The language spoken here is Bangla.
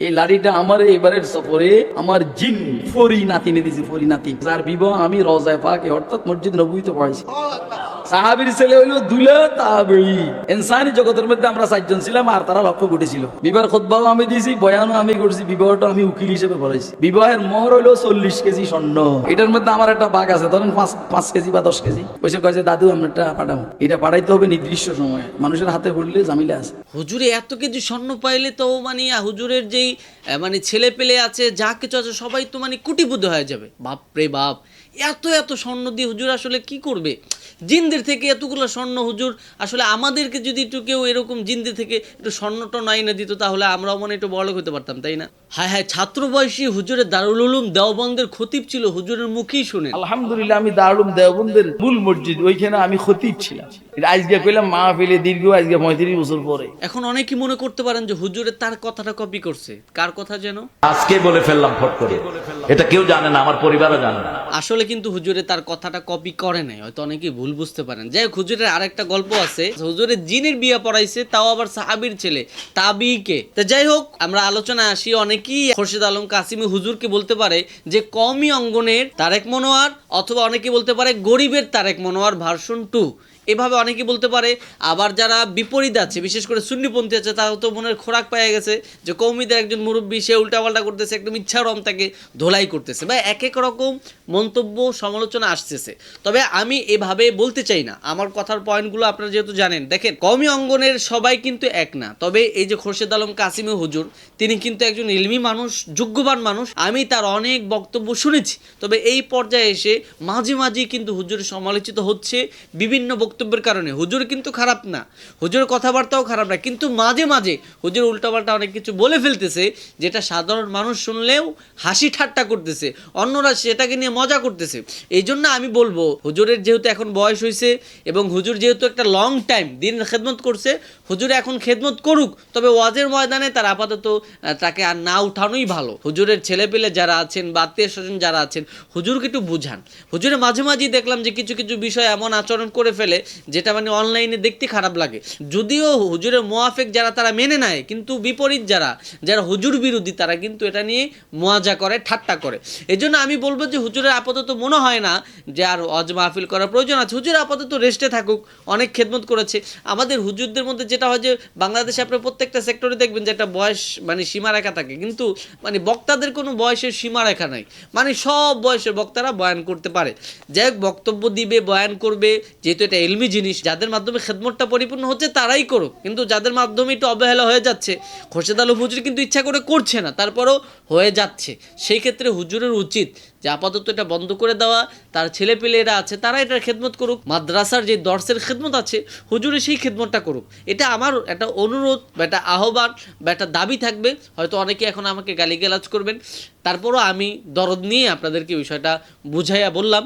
এই লাড়িটা আমার এবারের সফরে আমার জিন ফরি নাতি নিয়ে দিয়েছি, ফরি নাতি। যার বিবাহ আমি রজায় পাকে, অর্থাৎ মসজিদ নবীতে পড়াইছি সাহাবির ছেলে হইল দুলা তাবি ইনসানি জগতের মধ্যে আমরা চারজন ছিলাম আর তারা লক্ষ্য ঘটেছিল বিবাহের খোদবাও আমি দিয়েছি, বয়ানও আমি করছি বিবাহটা আমি উকিল হিসেবে পড়াইছি বিবাহের মহর হইল চল্লিশ কেজি স্বর্ণ। এটার মধ্যে আমার একটা বাঘ আছে, ধরেন পাঁচ পাঁচ কেজি বা দশ কেজি। পয়সা কয়েছে দাদু, আমরা একটা পাঠাবো। এটা পাঠাইতে হবে নির্দিষ্ট সময়ে। মানুষের হাতে পড়লে জামিলা আছে। হুজুরে, এত কেজি স্বর্ণ পাইলে তো মানে হুজুরের যেই মানে ছেলে পেলে আছে, যা কিছু আছে, সবাই তো মানে কুটিপুদ্ধ হয়ে যাবে। বাপ রে বাপ এত এত স্বর্ণ দিয়ে হুজুর আসলে কি করবে? জিন্দের থেকে এতগুলো স্বর্ণ হুজুর আসলে আমাদেরকে যদি একটু কেউ এরকম জিনদের থেকে একটু স্বর্ণটা নাই না দিত, তাহলে আমরাও মনে একটু বড় হতে পারতাম, তাই না? হ্যাঁ হ্যাঁ ছাত্র বয়সী হুজুরের দারুল উলুম দেওবন্দের খতিব ছিল হুজুরের মুখেই শুনে আলহামদুলিল্লাহ আমি দারুম দেওবন্দের মূল মসজিদ ওইখানে আমি খতিব ছিলাম। এটা আজকে কইলাম মা ফেলে দীর্ঘ আজকে পঁয়ত্রিশ বছর পরে। এখন অনেকেই মনে করতে পারেন যে হুজুরের তার কথাটা কপি করছে। কার কথা যেন? আজকে বলে ফেললাম ফট করে। এটা কেউ জানে না আমার পরিবারও জানে না। আসলে কিন্তু হুজুরে তার কথাটা কপি করে নাই হয়তো অনেকেই ভুল বুঝতে পারেন। যাই হোক হুজুরের আরেকটা গল্প আছে। হুজুরের জিনের বিয়ে পড়াইছে তাও আবার সাহাবির ছেলে তাবিকে তো যাই হোক আমরা আলোচনায় আসি অনেকেই খোরশেদ আলম কাসিমি হুজুরকে বলতে পারে যে কমই অঙ্গনের তারেক মনোয়ার, অথবা অনেকে বলতে পারে গরিবের তারেক মনোয়ার ভার্সন টু এভাবে অনেকে বলতে পারে, আবার যারা বিপরীত আছে, বিশেষ করে সুন্নিপন্থী আছে তারা তো মনের খোরাক পেয়ে গেছে যে কৌমিদের একজন মুরব্বী, সে উল্টাপাল্টা করতেছে, একদম ইচ্ছারম তাকে ধোলাই করতেছে। বা এক এক রকম মন্তব্য, সমালোচনা আসতেছে। তবে আমি এভাবে বলতে চাই না। আমার কথার পয়েন্টগুলো আপনারা যেহেতু জানেন, দেখেন কমি অঙ্গনের সবাই কিন্তু এক না। তবে এই যে খোরশেদ আলম কাসিমি হুজুর, তিনি কিন্তু একজন ইলমি মানুষ, যোগ্যবান মানুষ। আমি তার অনেক বক্তব্য শুনেছি। তবে এই পর্যায়ে এসে মাঝে মাঝেই কিন্তু হুজুর সমালোচিত হচ্ছে বিভিন্ন বক্তব্যের কারণে। হুজুর কিন্তু খারাপ না। হুজুরের কথাবার্তাও খারাপ না। কিন্তু মাঝে মাঝে হুজুর উল্টাপাল্টা অনেক কিছু বলে ফেলতেছে, যেটা সাধারণ মানুষ শুনলেও হাসি ঠাট্টা করতেছে। অন্যরা সেটাকে নিয়ে মজা করতেছে। এই জন্য আমি বলব, হুজুরের যেহেতু এখন বয়স হয়েছে এবং হুজুর যেহেতু একটা লং টাইম দিন খেদমত করছে, হুজুর এখন খেদমত করুক, তবে ওয়াজের ময়দানে তার আপাতত তাকে আর না উঠানোই ভালো। হুজুরের ছেলে পেলে যারা আছেন বা আত্মীয় স্বজন যারা আছেন, হুজুরকে একটু বুঝান। হুজুরে মাঝে মাঝেই দেখলাম যে কিছু কিছু বিষয় এমন আচরণ করে ফেলে যেটা মানে অনলাইনে দেখতে খারাপ লাগে। যদিও হুজুরের মোয়াফেক যারা, তারা মেনে নেয়, কিন্তু বিপরীত যারা যারা হুজুর বিরোধী, তারা কিন্তু এটা নিয়ে মোয়াজা করে, ঠাট্টা করে। এই জন্য আমি বলব যে হুজুরের আপাতত মনে হয় না যে আর অজ মাহফিল করার প্রয়োজন আছে। হুজুর আপাতত রেস্টে থাকুক, অনেক খেদমত করেছে। আমাদের হুজুরদের মধ্যে যেটা হয় যে, বাংলাদেশে আপনার প্রত্যেকটা সেক্টরে দেখবেন যে একটা বয়স মানে সীমারেখা থাকে, কিন্তু মানে বক্তাদের কোনো বয়সের সীমারেখা নাই। মানে সব বয়সের বক্তারা বয়ান করতে পারে। যাই হোক, বক্তব্য দিবে, বয়ান করবে, যেহেতু এটা এলমি জিনিস, যাদের মাধ্যমে খেদমতটা পরিপূর্ণ হচ্ছে তারাই করুক। কিন্তু যাদের মাধ্যমে একটু অবহেলা হয়ে যাচ্ছে, খোরশেদ আলম হুজুর কিন্তু ইচ্ছা করে করছে না, তারপরও হয়ে যাচ্ছে। সেই ক্ষেত্রে হুজুরের উচিত যে আপাতত এটা বন্ধ করে দেওয়া, তার ছেলে পেলেরা আছে, তারা এটার খেদমত করুক। মাদ্রাসার যে দর্শের খেদমত আছে হুজুরে সেই খেদমতটা করুক। এটা আমার একটা অনুরোধ বা একটা আহ্বান বা একটা দাবি থাকবে। হয়তো অনেকে এখন আমাকে গালিগালাজ করবেন। তারপরও আমি দরদ নিয়ে আপনাদেরকে বিষয়টা বুঝাইয়া বললাম।